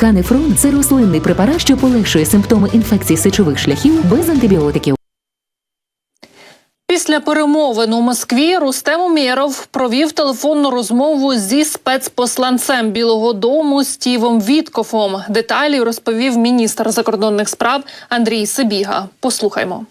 Канефрон це рослинний препарат, що полегшує симптоми інфекцій сечових шляхів без антибіотиків. Після перемовин у Москві Рустем Умєров провів телефонну розмову зі спецпосланцем Білого Дому Стівом Віткофом. Деталі розповів міністр закордонних справ Андрій Сибіга. Послухаймо.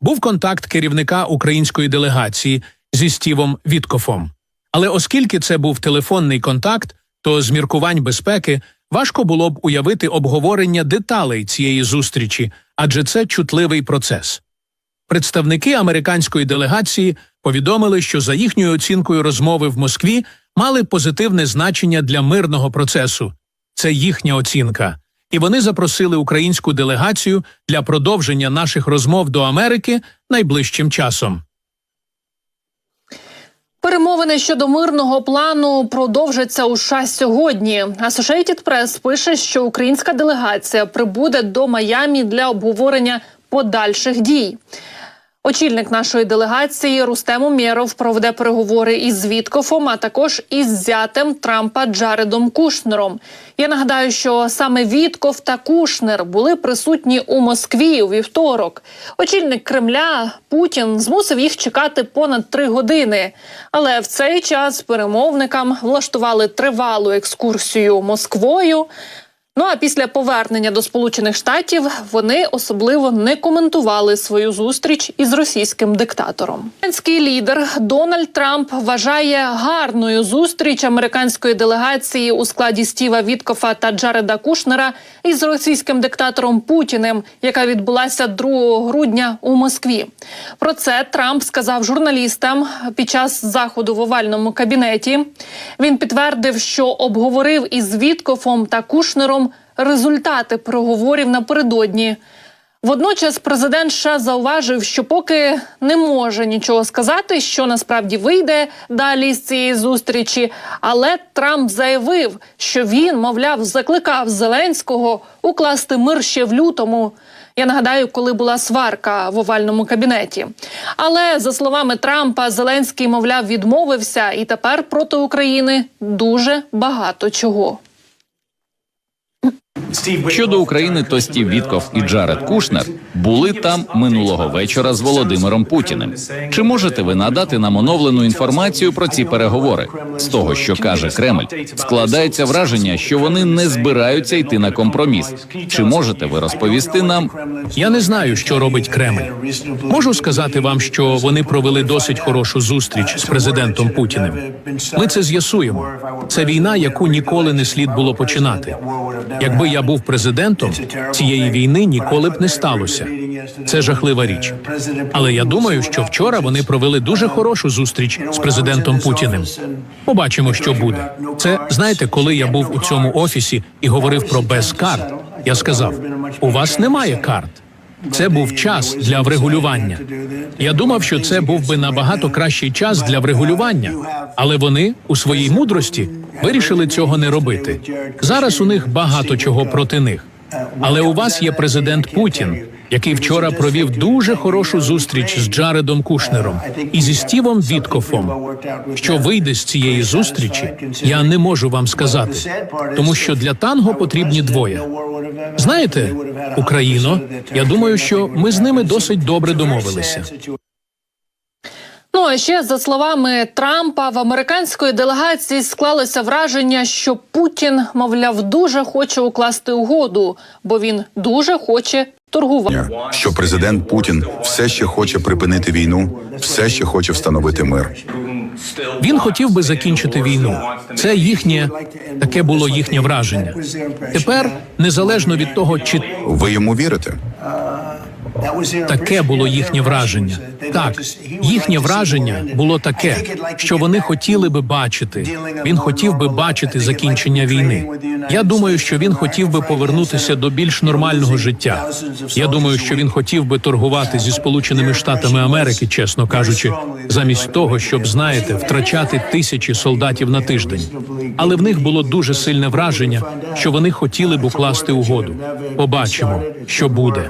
Був контакт керівника української делегації зі Стівом Віткофом. Але оскільки це був телефонний контакт, то з міркувань безпеки важко було б уявити обговорення деталей цієї зустрічі, адже це чутливий процес. Представники американської делегації повідомили, що за їхньою оцінкою розмови в Москві мали позитивне значення для мирного процесу. Це їхня оцінка. І вони запросили українську делегацію для продовження наших розмов до Америки найближчим часом. Перемовини щодо мирного плану продовжаться у США сьогодні. Associated Press пише, що українська делегація прибуде до Майамі для обговорення подальших дій. Очільник нашої делегації Рустем Умєров проведе переговори із Віткофом, а також із зятем Трампа Джаредом Кушнером. Я нагадаю, що саме Вітков та Кушнер були присутні у Москві у вівторок. Очільник Кремля Путін змусив їх чекати понад три години. Але в цей час перемовникам влаштували тривалу екскурсію Москвою. Ну а після повернення до Сполучених Штатів вони особливо не коментували свою зустріч із російським диктатором. Американський лідер Дональд Трамп вважає гарною зустріч американської делегації у складі Стіва Віткофа та Джареда Кушнера із російським диктатором Путіним, яка відбулася 2 грудня у Москві. Про це Трамп сказав журналістам під час заходу в овальному кабінеті. Він підтвердив, що обговорив із Віткофом та Кушнером результати проговорів напередодні. Водночас президент США зауважив, що поки не може нічого сказати, що насправді вийде далі з цієї зустрічі. Але Трамп заявив, що він, мовляв, закликав Зеленського укласти мир ще в лютому. Я нагадаю, коли була сварка в овальному кабінеті. Але за словами Трампа, Зеленський, мовляв, відмовився, і тепер проти України дуже багато чого. Щодо України, то Стів Вітков і Джаред Кушнер були там минулого вечора з Володимиром Путіним. Чи можете ви надати нам оновлену інформацію про ці переговори? З того, що каже Кремль, складається враження, що вони не збираються йти на компроміс. Чи можете ви розповісти нам? Я не знаю, що робить Кремль. Можу сказати вам, що вони провели досить хорошу зустріч з президентом Путіним. Ми це з'ясуємо. Це війна, яку ніколи не слід було починати. Якби я був президентом, цієї війни ніколи б не сталося. Це жахлива річ. Але я думаю, що вчора вони провели дуже хорошу зустріч з президентом Путіним. Побачимо, що буде. Це знаєте, коли я був у цьому офісі і говорив про без карт. Я сказав: у вас немає карт. Це був час для врегулювання. Я думав, що це був би набагато кращий час для врегулювання, але вони у своїй мудрості вирішили цього не робити. Зараз у них багато чого проти них. Але у вас є президент Путін, який вчора провів дуже хорошу зустріч з Джаредом Кушнером і зі Стівом Віткофом. Що вийде з цієї зустрічі, я не можу вам сказати, тому що для танго потрібні двоє. Знаєте, Україно, я думаю, що ми з ними досить добре домовилися. Ну а ще за словами Трампа в американської делегації склалося враження, що Путін, мовляв, дуже хоче укласти угоду, бо він дуже хоче торгувати. що президент Путін все ще хоче припинити війну, все ще хоче встановити мир. Він хотів би закінчити війну. Це їхнє таке було їхнє враження. Тепер, незалежно від того, чи Ви йому вірите? Таке було їхнє враження. Так, їхнє враження було таке, що вони хотіли би бачити. Він хотів би бачити закінчення війни. Я думаю, що він хотів би повернутися до більш нормального життя. Я думаю, що він хотів би торгувати зі Сполученими Штатами Америки, чесно кажучи, замість того, щоб знаєте, втрачати тисячі солдатів на тиждень. Але в них було дуже сильне враження, що вони хотіли б укласти угоду. Побачимо, що буде.